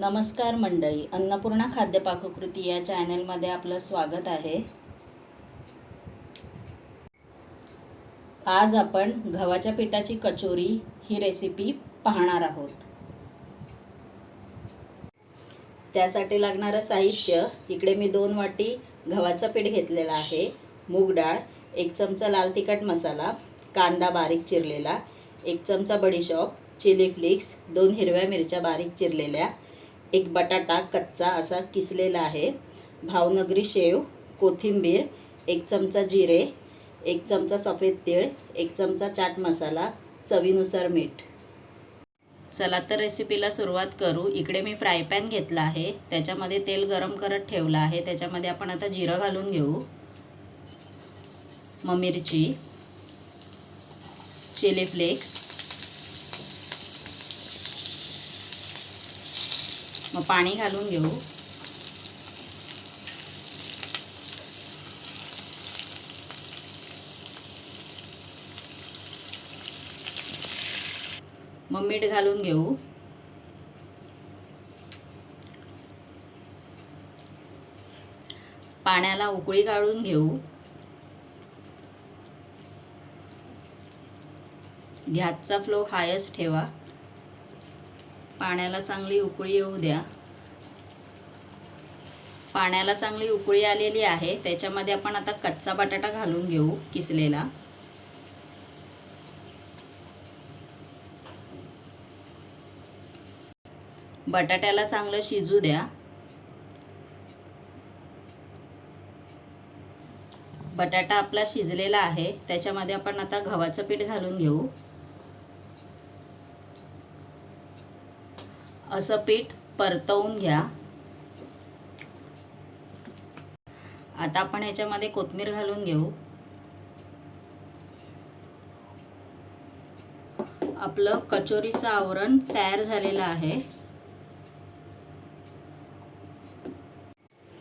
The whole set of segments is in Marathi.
नमस्कार मंडळी अन्नपूर्णा खाद्य पाककृती या चॅनलमध्ये आपलं स्वागत आहे. आज आपण गव्हाच्या पिठाची कचोरी ही रेसिपी पाहणार आहोत. त्यासाठी लागणारं साहित्य इकडे मी दोन वाटी गव्हाचं पीठ घेतलेलं आहे मूग डाळ एक चमचा लाल तिखट मसाला कांदा बारीक चिरलेला एक चमचा बडीशॉप चिली फ्लिक्स दोन हिरव्या मिरच्या बारीक चिरलेल्या एक बटाटा कच्चा असा किसलेला आहे. भावनगरी शेव कोथिंबीर एक चमचा जिरे एक चमचा सफेद तीळ एक चमचा चाट मसाला चवीनुसार मीठ. चला तर रेसिपीला सुरुवात करू. इकडे मी फ्राय पॅन घेतला आहे. त्याच्यामध्ये तेल गरम करत ठेवलं आहे. त्याच्यामध्ये आपण आता जिरं घालून घेऊ. मग मिरची चिली फ्लेक्स मग पाणी घालून घेऊ. मग मीठ घालून घेऊ. पाण्याला उकळी काढून घेऊ. गॅसचा फ्लो हायच ठेवा. पाण्याला चांगली उकळी येऊ द्या. पाण्याला चांगली उकळी आलेली आहे. त्याच्यामध्ये आपण आता कच्चा बटाटा घालून घेऊ किसलेला. बटाट्याला चांगलं शिजू द्या. बटाटा आपला शिजलेला आहे. त्याच्यामध्ये आपण आता गव्हाचं पीठ घालून घेऊ. असं पीठ परतवून घ्या. आता आपण ह्याच्यामध्ये कोथमीर घालून घेऊ. आपलं कचोरीचं आवरण तयार झालेलं आहे.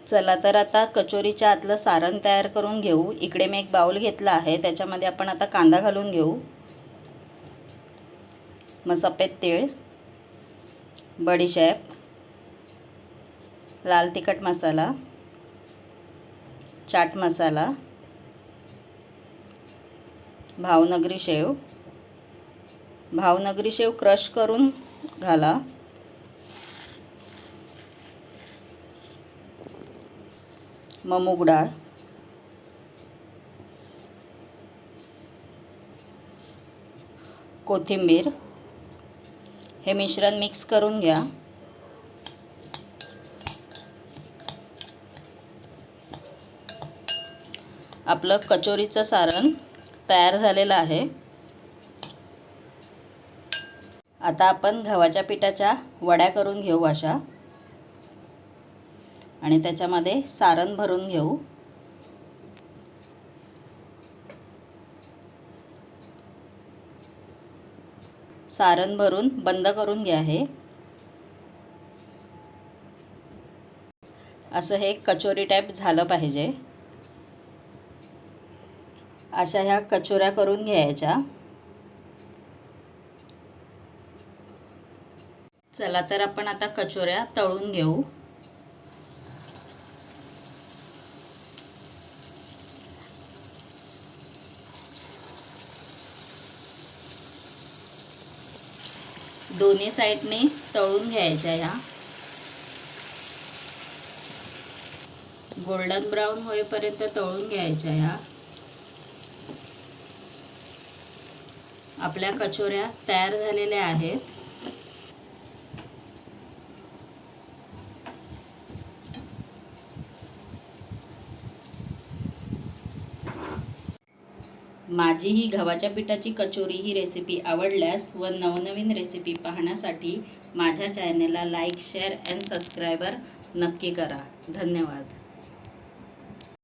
चला तर आता कचोरीच्या आतलं सारण तयार करून घेऊ. इकडे मी एक बाऊल घेतला आहे. त्याच्यामध्ये आपण आता कांदा घालून घेऊ. मग सफेद तीळ. बडीशेप लाल तिखट मसाला चाट मसाला भावनगरी शेव. भावनगरी शेव क्रश करून घाला. मग डाळ. कोथिंबीर. हे मिश्रण मिक्स करून घ्या. आपलं कचोरीचं सारण तयार झालेलं आहे. आता आपण गव्हाच्या पिठाच्या वड्या करून घेऊ अशा. आणि त्याच्यामध्ये सारण भरून घेऊ. सारण भरून बंद करून घ्या हे असं हे कचोरी टाईप झालं पाहिजे. अशा ह्या कचोऱ्या करून घ्यायच्या. चला तर आपण आता कचोऱ्या तळून घेऊ. दोन्ही साईडने तळून घ्यायच्या ह्या. गोल्डन ब्राऊन होईपर्यंत तळून घ्यायच्या ह्या. आपल्या कचोऱ्या तयार झालेल्या आहेत. माझी ही गव्हाच्या पिठाची कचोरी ही रेसिपी आवडल्यास व नवनवीन रेसिपी पाहण्यासाठी माझ्या चॅनलला लाईक शेअर अँड सबस्क्रायबर नक्की करा. धन्यवाद.